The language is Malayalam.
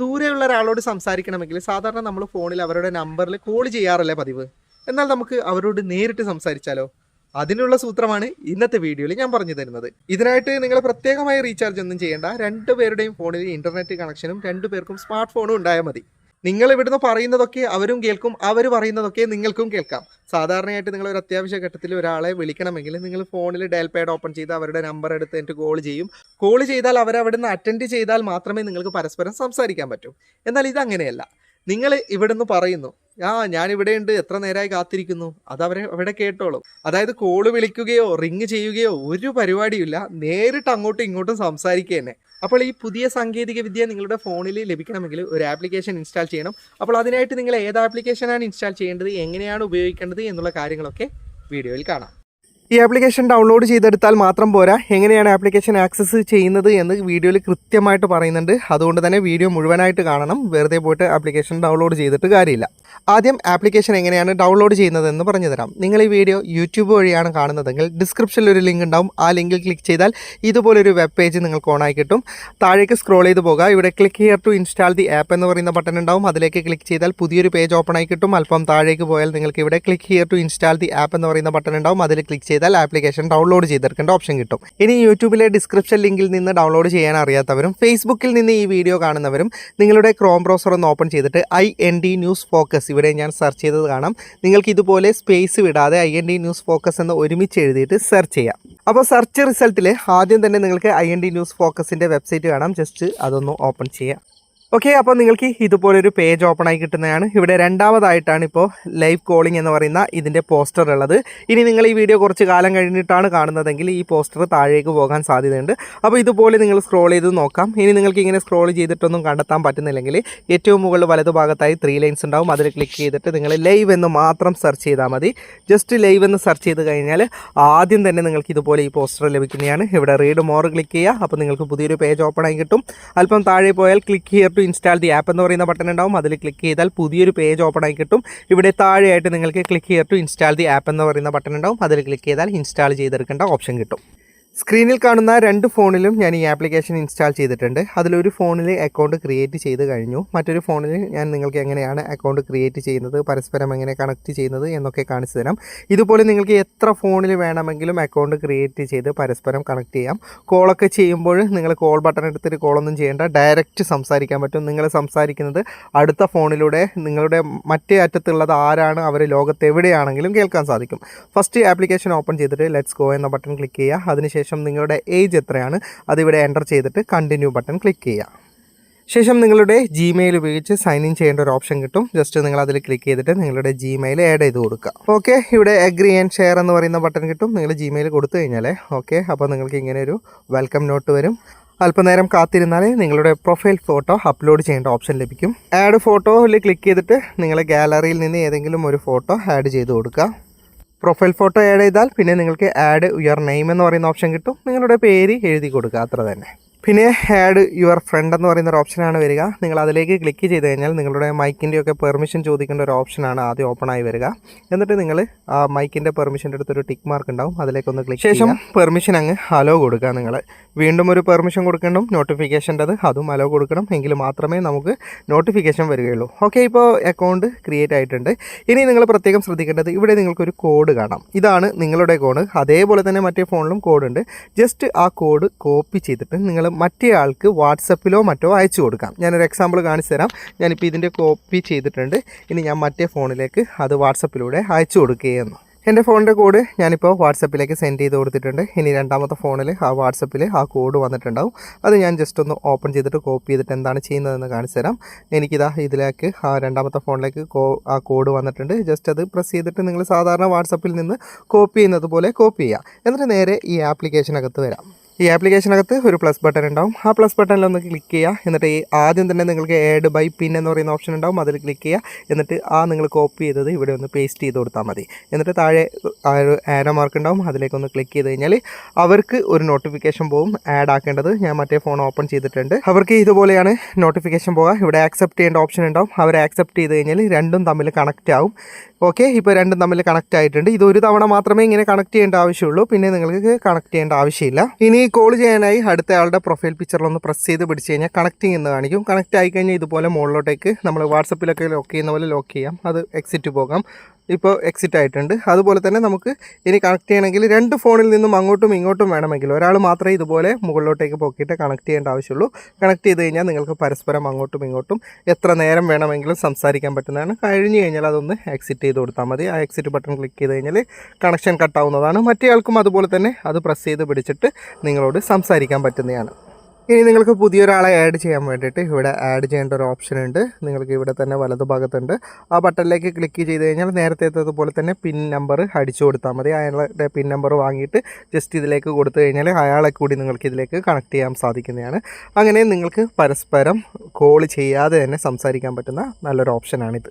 ദൂരെയുള്ള ഒരാളോട് സംസാരിക്കണമെങ്കിൽ സാധാരണ നമ്മൾ ഫോണിൽ അവരുടെ നമ്പറിൽ കോൾ ചെയ്യാറല്ലേ പതിവ്? എന്നാൽ നമുക്ക് അവരോട് നേരിട്ട് സംസാരിച്ചാലോ? അതിനുള്ള സൂത്രമാണ് ഇന്നത്തെ വീഡിയോയിൽ ഞാൻ പറഞ്ഞു തരുന്നത്. ഇതിനായിട്ട് നിങ്ങൾ പ്രത്യേകമായി റീചാർജ് ഒന്നും ചെയ്യേണ്ട. രണ്ടുപേരുടെയും ഫോണിൽ ഇന്റർനെറ്റ് കണക്ഷനും രണ്ടുപേർക്കും സ്മാർട്ട് ഫോണും ഉണ്ടായാൽ മതി. നിങ്ങൾ ഇവിടുന്ന് പറയുന്നതൊക്കെ അവരും കേൾക്കും അവർ പറയുന്നതൊക്കെ നിങ്ങൾക്കും കേൾക്കാം. സാധാരണയായിട്ട് നിങ്ങൾ ഒരു അത്യാവശ്യ ഘട്ടത്തിൽ ഒരാളെ വിളിക്കണമെങ്കിൽ നിങ്ങൾ ഫോണിൽ ഡയൽ പാഡ് ഓപ്പൺ ചെയ്ത് അവരുടെ നമ്പർ എടുത്ത് എന്നിട്ട് കോൾ ചെയ്യും. കോൾ ചെയ്താൽ അവർ അവിടുന്ന് അറ്റൻഡ് ചെയ്താൽ മാത്രമേ നിങ്ങൾക്ക് പരസ്പരം സംസാരിക്കാൻ പറ്റൂ. എന്നാൽ ഇതങ്ങനെയല്ല നിങ്ങൾ ഇവിടുന്ന് പറയുന്നു ആ ഞാൻ ഇവിടെ ഉണ്ട് എത്ര നേരമായി കാത്തിരിക്കുന്നു. അത് അവരെ അവിടെ കേട്ടോളും. അതായത് കോൾ വിളിക്കുകയോ റിങ് ചെയ്യുകയോ ഒരു പരിപാടിയില്ല നേരിട്ട് അങ്ങോട്ടും ഇങ്ങോട്ടും സംസാരിക്കുക തന്നെ അപ്പോൾ ഈ പുതിയ സാങ്കേതിക വിദ്യ നിങ്ങളുടെ ഫോണിൽ ലഭിക്കണമെങ്കിൽ ഒരു ആപ്ലിക്കേഷൻ ഇൻസ്റ്റാൾ ചെയ്യണം. അപ്പോൾ അതിനായിട്ട് നിങ്ങൾ ഏത് ആപ്ലിക്കേഷനാണ് ഇൻസ്റ്റാൾ ചെയ്യേണ്ടത് എങ്ങനെയാണ് ഉപയോഗിക്കേണ്ടത് എന്നുള്ള കാര്യങ്ങളൊക്കെ വീഡിയോയിൽ കാണാം. ഈ ആപ്ലിക്കേഷൻ ഡൗൺലോഡ് ചെയ്തെടുത്താൽ മാത്രം പോരാ. എങ്ങനെയാണ് ആപ്ലിക്കേഷൻ ആക്സസ് ചെയ്യുന്നത് എന്ന് വീഡിയോയിൽ കൃത്യമായിട്ട് പറയുന്നുണ്ട്. അതുകൊണ്ട് തന്നെ വീഡിയോ മുഴുവനായിട്ട് കാണണം. വെറുതെ പോയിട്ട് ആപ്ലിക്കേഷൻ ഡൗൺലോഡ് ചെയ്തിട്ട് കാര്യമില്ല. ആദ്യം ആപ്ലിക്കേഷൻ എങ്ങനെയാണ് ഡൗൺലോഡ് ചെയ്യുന്നതെന്ന് പറഞ്ഞു തരാം നിങ്ങൾ ഈ വീഡിയോ യൂട്യൂബ് വഴിയാണ് കാണുന്നതെങ്കിൽ ഡിസ്ക്രിപ്ഷനിൽ ഒരു ലിങ്ക് ഉണ്ടാവും. ആ ലിങ്കിൽ ക്ലിക്ക് ചെയ്താൽ ഇതുപോലൊരു വെബ് പേജ് നിങ്ങൾക്ക് ഓണായി കിട്ടും. താഴേക്ക് സ്ക്രോൾ ചെയ്ത് പോകുക ഇവിടെ click here to install the app എന്ന് പറയുന്ന ബട്ടൺ ഉണ്ടാവും. അതിലേക്ക് ക്ലിക്ക് ചെയ്താൽ പുതിയൊരു പേജ് ഓപ്പൺ ആയി കിട്ടും. അല്പം താഴേക്ക് പോയാൽ നിങ്ങൾക്ക് ഇവിടെ click here to install the app എന്ന് പറയുന്ന ബട്ടൺ ഉണ്ടാവും. അതിൽ ക്ലിക്ക് ചെയ്താൽ ആപ്ലിക്കേഷൻ ഡൗൺലോഡ് ചെയ്തെടുക്കേണ്ട ഓപ്ഷൻ കിട്ടും. ഇനി യൂട്യൂബിലെ ഡിസ്ക്രിപ്ഷൻ ലിങ്കിൽ നിന്ന് ഡൗൺലോഡ് ചെയ്യാൻ അറിയാത്തവരും ഫേസ്ബുക്കിൽ നിന്ന് ഈ വീഡിയോ കാണുന്നവരും നിങ്ങളുടെ ക്രോം ബ്രൗസർ ഒന്ന് ഓപ്പൺ ചെയ്തിട്ട് I N D news focus ഇവിടെ ഞാൻ സെർച്ച് ചെയ്തത് കാണാം. നിങ്ങൾക്ക് ഇതുപോലെ സ്പേസ് വിടാതെ I N D news focus എന്ന് ഒരുമിച്ച് എഴുതിയിട്ട് സെർച്ച് ചെയ്യാം. അപ്പോൾ സെർച്ച് റിസൾട്ടിൽ ആദ്യം തന്നെ നിങ്ങൾക്ക് ഐ എൻ ഡി ന്യൂസ് ഫോക്കസിന്റെ വെബ്സൈറ്റ് കാണാം. ജസ്റ്റ് അതൊന്ന് ഓപ്പൺ ചെയ്യാം. ഓക്കെ അപ്പോൾ നിങ്ങൾക്ക് ഇതുപോലൊരു പേജ് ഓപ്പൺ ആയി കിട്ടുന്നതാണ്. ഇവിടെ രണ്ടാമതായിട്ടാണ് ഇപ്പോൾ ലൈവ് കോളിംഗ് എന്ന് പറയുന്ന ഇതിന്റെ പോസ്റ്റർ ഉള്ളത്. ഇനി നിങ്ങൾ ഈ വീഡിയോ കുറച്ച് കാലം കഴിഞ്ഞിട്ടാണ് കാണുന്നതെങ്കിൽ ഈ പോസ്റ്റർ താഴേക്ക് പോകാൻ സാധ്യതയുണ്ട്. അപ്പോൾ ഇതുപോലെ നിങ്ങൾ സ്ക്രോൾ ചെയ്ത് നോക്കാം. ഇനി നിങ്ങൾക്ക് ഇങ്ങനെ സ്ക്രോൾ ചെയ്തിട്ടൊന്നും കണ്ടെത്താൻ പറ്റുന്നില്ലെങ്കിൽ ഏറ്റവും മുകളിൽ വലതുഭാഗത്തായി ത്രീ ലൈൻസ് ഉണ്ടാവും. അതിൽ ക്ലിക്ക് ചെയ്തിട്ട് നിങ്ങൾ ലൈവ് എന്ന് മാത്രം സെർച്ച് ചെയ്താൽ മതി. ജസ്റ്റ് ലൈവ് എന്ന് സെർച്ച് ചെയ്ത് കഴിഞ്ഞാൽ ആദ്യം തന്നെ നിങ്ങൾക്ക് ഇതുപോലെ ഈ പോസ്റ്റർ ലഭിക്കുന്നതാണ്. ഇവിടെ റീഡ് മോർ ക്ലിക്ക് ചെയ്യുക. അപ്പോൾ നിങ്ങൾക്ക് പുതിയൊരു പേജ് ഓപ്പൺ ആയി കിട്ടും. അല്പം താഴെ പോയാൽ click here to install the app എന്ന് പറയുന്ന ബട്ടൺ ഉണ്ടാവും. അതിൽ ക്ലിക്ക് ചെയ്താൽ പുതിയൊരു പേജ് ഓപ്പൺ ആയി കിട്ടും. ഇവിടെ താഴെയായിട്ട് നിങ്ങൾക്ക് click here to install the app എന്ന് പറയുന്ന ബട്ടൺ ഉണ്ടാവും. അതിൽ ക്ലിക്ക് ചെയ്താൽ ഇൻസ്റ്റാൾ ചെയ്തെടുക്കേണ്ട ഓപ്ഷൻ കിട്ടും. സ്ക്രീനിൽ കാണുന്ന രണ്ട് ഫോണിലും ഞാൻ ഈ ആപ്ലിക്കേഷൻ ഇൻസ്റ്റാൾ ചെയ്തിട്ടുണ്ട്. അതിലൊരു ഫോണിൽ അക്കൗണ്ട് ക്രിയേറ്റ് ചെയ്ത് കഴിഞ്ഞു. മറ്റൊരു ഫോണിൽ ഞാൻ നിങ്ങൾക്ക് എങ്ങനെയാണ് അക്കൗണ്ട് ക്രിയേറ്റ് ചെയ്യുന്നത് പരസ്പരം എങ്ങനെ കണക്ട് ചെയ്യുന്നത് എന്നൊക്കെ കാണിച്ചു തരാം. ഇതുപോലെ നിങ്ങൾക്ക് എത്ര ഫോണിൽ വേണമെങ്കിലും അക്കൗണ്ട് ക്രിയേറ്റ് ചെയ്ത് പരസ്പരം കണക്ട് ചെയ്യാം. കോളൊക്കെ ചെയ്യുമ്പോൾ നിങ്ങൾ കോൾ ബട്ടൺ എടുത്തിട്ട് കോളൊന്നും ചെയ്യേണ്ട. ഡയറക്റ്റ് സംസാരിക്കാൻ പറ്റും. നിങ്ങൾ സംസാരിക്കുന്നത് അടുത്ത ഫോണിലൂടെ നിങ്ങളുടെ മറ്റേ അറ്റത്തുള്ളത് ആരാണ് അവർ ലോകത്ത് എവിടെയാണെങ്കിലും കേൾക്കാൻ സാധിക്കും. ഫസ്റ്റ് ആപ്ലിക്കേഷൻ ഓപ്പൺ ചെയ്തിട്ട് ലെറ്റ്സ് ഗോ എന്ന ബട്ടൺ ക്ലിക്ക് ചെയ്യുക. അതിനുശേഷം നിങ്ങളുടെ ഏജ് എത്രയാണ്? അതിവിടെ എന്റർ ചെയ്തിട്ട് കണ്ടിന്യൂ ബട്ടൺ ക്ലിക്ക് ചെയ്യുക. ശേഷം നിങ്ങളുടെ ജിമെയിൽ ഉപയോഗിച്ച് സൈൻ ഇൻ ചെയ്യേണ്ട ഒരു ഓപ്ഷൻ കിട്ടും. ജസ്റ്റ് നിങ്ങൾ അതിൽ ക്ലിക്ക് ചെയ്തിട്ട് നിങ്ങളുടെ ജിമെയിൽ ആഡ് ചെയ്ത് കൊടുക്കുക. ഓക്കെ ഇവിടെ അഗ്രി ആൻഡ് ഷെയർ എന്ന് പറയുന്ന ബട്ടൺ കിട്ടും. നിങ്ങൾ ജിമെയിൽ കൊടുത്തു കഴിഞ്ഞാലേ ഓക്കെ അപ്പോൾ നിങ്ങൾക്ക് ഇങ്ങനെ ഒരു വെൽക്കം നോട്ട് വരും. അല്പനേരം കാത്തിരുന്നാലേ നിങ്ങളുടെ പ്രൊഫൈൽ ഫോട്ടോ അപ്ലോഡ് ചെയ്യേണ്ട ഓപ്ഷൻ ലഭിക്കും. ആഡ് ഫോട്ടോയിൽ ക്ലിക്ക് ചെയ്തിട്ട് നിങ്ങളെ ഗാലറിയിൽ നിന്ന് ഏതെങ്കിലും ഒരു ഫോട്ടോ ആഡ് ചെയ്ത് കൊടുക്കുക. പ്രൊഫൈൽ ഫോട്ടോ ആഡ് ചെയ്താൽ പിന്നെ നിങ്ങൾക്ക് ആഡ് യുവർ നെയിം എന്ന് പറയുന്ന ഓപ്ഷൻ കിട്ടും. നിങ്ങളുടെ പേര് എഴുതി കൊടുക്കുക. അത്ര തന്നെ. പിന്നെ ആഡ് യുവർ ഫ്രണ്ട് എന്ന് പറയുന്ന ഒരു ഓപ്ഷനാണ് വരിക. നിങ്ങൾ അതിലേക്ക് ക്ലിക്ക് ചെയ്ത് കഴിഞ്ഞാൽ നിങ്ങളുടെ മൈക്കിന്റെയൊക്കെ പെർമിഷൻ ചോദിക്കേണ്ട ഒരു ഓപ്ഷനാണ് ആദ്യം ഓപ്പൺ ആയി വരിക. എന്നിട്ട് നിങ്ങൾ ആ മൈക്കിന്റെ പെർമിഷന്റെ അടുത്തൊരു ടിക്ക് മാർക്ക് ഉണ്ടാവും. അതിലേക്കൊന്ന് ക്ലിക്ക് ശേഷം പെർമിഷൻ അങ്ങ് അലോ കൊടുക്കുക നിങ്ങൾ. വീണ്ടും ഒരു പെർമിഷൻ കൊടുക്കണം നോട്ടിഫിക്കേഷന്റെത് അതും അലോ കൊടുക്കണം. എങ്കിൽ മാത്രമേ നമുക്ക് നോട്ടിഫിക്കേഷൻ വരികയുള്ളൂ. ഓക്കെ ഇപ്പോൾ അക്കൗണ്ട് ക്രിയേറ്റ് ആയിട്ടുണ്ട്. ഇനി നിങ്ങൾ പ്രത്യേകം ശ്രദ്ധിക്കേണ്ടത് ഇവിടെ നിങ്ങൾക്കൊരു കോഡ് കാണാം. ഇതാണ് നിങ്ങളുടെ കോഡ് അതേപോലെ തന്നെ മറ്റേ ഫോണിലും കോഡ് ഉണ്ട്. ജസ്റ്റ് ആ കോഡ് കോപ്പി ചെയ്തിട്ട് നിങ്ങൾ മറ്റേ ആൾക്ക് വാട്സപ്പിലോ മറ്റോ അയച്ചു കൊടുക്കാം. ഞാനൊരു എക്സാമ്പിൾ കാണിച്ചു തരാം. ഞാനിപ്പോൾ ഇതിന്റെ കോപ്പി ചെയ്തിട്ടുണ്ട്. ഇനി ഞാൻ മറ്റേ ഫോണിലേക്ക് അത് വാട്സപ്പിലൂടെ അയച്ചു കൊടുക്കുകയെന്ന് എന്റെ ഫോണിന്റെ കോഡ് ഞാനിപ്പോൾ വാട്സപ്പിലേക്ക് സെൻഡ് ചെയ്ത് കൊടുത്തിട്ടുണ്ട്. ഇനി രണ്ടാമത്തെ ഫോണിൽ ആ വാട്സപ്പിൽ ആ കോഡ് വന്നിട്ടുണ്ടാവും. അത് ഞാൻ ജസ്റ്റ് ഒന്ന് ഓപ്പൺ ചെയ്തിട്ട് കോപ്പി ചെയ്തിട്ട് എന്താണ് ചെയ്യുന്നതെന്ന് കാണിച്ചു തരാം. എനിക്കിതാ ഇതിലേക്ക് ആ രണ്ടാമത്തെ ഫോണിലേക്ക് ആ കോഡ് വന്നിട്ടുണ്ട്. ജസ്റ്റ് അത് പ്രസ് ചെയ്തിട്ട് നിങ്ങൾ സാധാരണ വാട്സപ്പിൽ നിന്ന് കോപ്പി ചെയ്യുന്നത് പോലെ കോപ്പി ചെയ്യാം. എന്നിട്ട് നേരെ ഈ ആപ്ലിക്കേഷനകത്ത് വരാം. ഈ ആപ്ലിക്കേഷനകത്ത് ഒരു പ്ലസ് ബട്ടൺ ഉണ്ടാവും. ആ പ്ലസ് ബട്ടണിൽ ഒന്ന് ക്ലിക്ക് ചെയ്യുക. എന്നിട്ട് ഈ ആദ്യം തന്നെ നിങ്ങൾക്ക് ആഡ് ബൈ പിൻ എന്ന് പറയുന്ന ഓപ്ഷൻ ഉണ്ടാവും. അതിൽ ക്ലിക്ക് ചെയ്യുക. എന്നിട്ട് ആ നിങ്ങൾ കോപ്പി ചെയ്തത് ഇവിടെ ഒന്ന് പേസ്റ്റ് ചെയ്ത് കൊടുത്താൽ മതി. എന്നിട്ട് താഴെ ആ ഒരു ആരോ മാർക്ക് ഉണ്ടാവും. അതിലേക്കൊന്ന് ക്ലിക്ക് ചെയ്ത് കഴിഞ്ഞാൽ അവർക്ക് ഒരു നോട്ടിഫിക്കേഷൻ പോകും ആഡ് ആക്കേണ്ടത് ഞാൻ മറ്റേ ഫോൺ ഓപ്പൺ ചെയ്തിട്ടുണ്ട്. അവർക്ക് ഇതുപോലെയാണ് നോട്ടിഫിക്കേഷൻ പോകുക ഇവിടെ ആക്സെപ്റ്റ് ചെയ്യേണ്ട ഓപ്ഷൻ ഉണ്ടാവും. അവർ ആക്സെപ്റ്റ് ചെയ്ത് കഴിഞ്ഞാൽ രണ്ടും തമ്മിൽ കണക്റ്റ് ആവും. ഓക്കെ ഇപ്പോൾ രണ്ടും തമ്മിൽ കണക്റ്റ് ആയിട്ടുണ്ട്. ഇത് ഒരു തവണ മാത്രമേ ഇങ്ങനെ കണക്ട് ചെയ്യേണ്ട ആവശ്യമുള്ളൂ. പിന്നെ നിങ്ങൾക്ക് കണക്ട് ചെയ്യേണ്ട ആവശ്യമില്ല. ഇനി കോൾ ചെയ്യാനായി അടുത്ത ആളുടെ പ്രൊഫൈൽ പിക്ചറിലൊന്ന് പ്രസ് ചെയ്ത് പിടിച്ച് കഴിഞ്ഞാൽ കണക്റ്റിംഗ് എന്ന് കാണിക്കും. കണക്റ്റ് ആയിക്കഴിഞ്ഞാൽ ഇതുപോലെ മുകളിലോട്ടേക്ക് നമ്മൾ വാട്സപ്പിലൊക്കെ ലോക്ക് ചെയ്യുന്ന പോലെ ലോക്ക് ചെയ്യാം. അത് എക്സിറ്റ് പോകാം. ഇപ്പോൾ എക്സിറ്റ് ആയിട്ടുണ്ട്. അതുപോലെ തന്നെ നമുക്ക് ഇനി കണക്ട് ചെയ്യണമെങ്കിൽ രണ്ട് ഫോണിൽ നിന്നും അങ്ങോട്ടും ഇങ്ങോട്ടും വേണമെങ്കിൽ ഒരാൾ മാത്രമേ ഇതുപോലെ മുകളിലോട്ടേക്ക് പോക്കിയിട്ട് കണക്ട് ചെയ്യേണ്ട ആവശ്യമുള്ളൂ. കണക്ട് ചെയ്ത് കഴിഞ്ഞാൽ നിങ്ങൾക്ക് പരസ്പരം അങ്ങോട്ടും ഇങ്ങോട്ടും എത്ര നേരം വേണമെങ്കിലും സംസാരിക്കാൻ പറ്റുന്നതാണ്. കഴിഞ്ഞ് കഴിഞ്ഞാൽ അതൊന്ന് എക്സിറ്റ് ചെയ്ത് കൊടുത്താൽ മതി. ആ എക്സിറ്റ് ബട്ടൺ ക്ലിക്ക് ചെയ്ത് കഴിഞ്ഞാൽ കണക്ഷൻ കട്ടാവുന്നതാണ് മറ്റേ ആൾക്കും അതുപോലെ തന്നെ അത് പ്രസ് ചെയ്ത് പിടിച്ചിട്ട് നിങ്ങളോട് സംസാരിക്കാൻ പറ്റുന്നതാണ്. ഇനി നിങ്ങൾക്ക് പുതിയൊരാളെ ആഡ് ചെയ്യാൻ വേണ്ടിയിട്ട് ഇവിടെ ആഡ് ചെയ്യേണ്ട ഒരു ഓപ്ഷൻ ഉണ്ട്. നിങ്ങൾക്ക് ഇവിടെ തന്നെ വലതു ഭാഗത്തുണ്ട്. ആ ബട്ടണിലേക്ക് ക്ലിക്ക് ചെയ്ത് കഴിഞ്ഞാൽ നേരത്തെ നേരത്തേത്തതുപോലെ തന്നെ പിൻ നമ്പർ അടിച്ചു കൊടുത്താൽ മതി. അയാളുടെ പിൻ നമ്പർ വാങ്ങിയിട്ട് ജസ്റ്റ് ഇതിലേക്ക് കൊടുത്തു കഴിഞ്ഞാൽ അയാളെ കൂടി നിങ്ങൾക്ക് ഇതിലേക്ക് കണക്ട് ചെയ്യാൻ സാധിക്കുന്നതാണ്. അങ്ങനെ നിങ്ങൾക്ക് പരസ്പരം കോൾ ചെയ്യാതെ തന്നെ സംസാരിക്കാൻ പറ്റുന്ന നല്ലൊരു ഓപ്ഷനാണിത്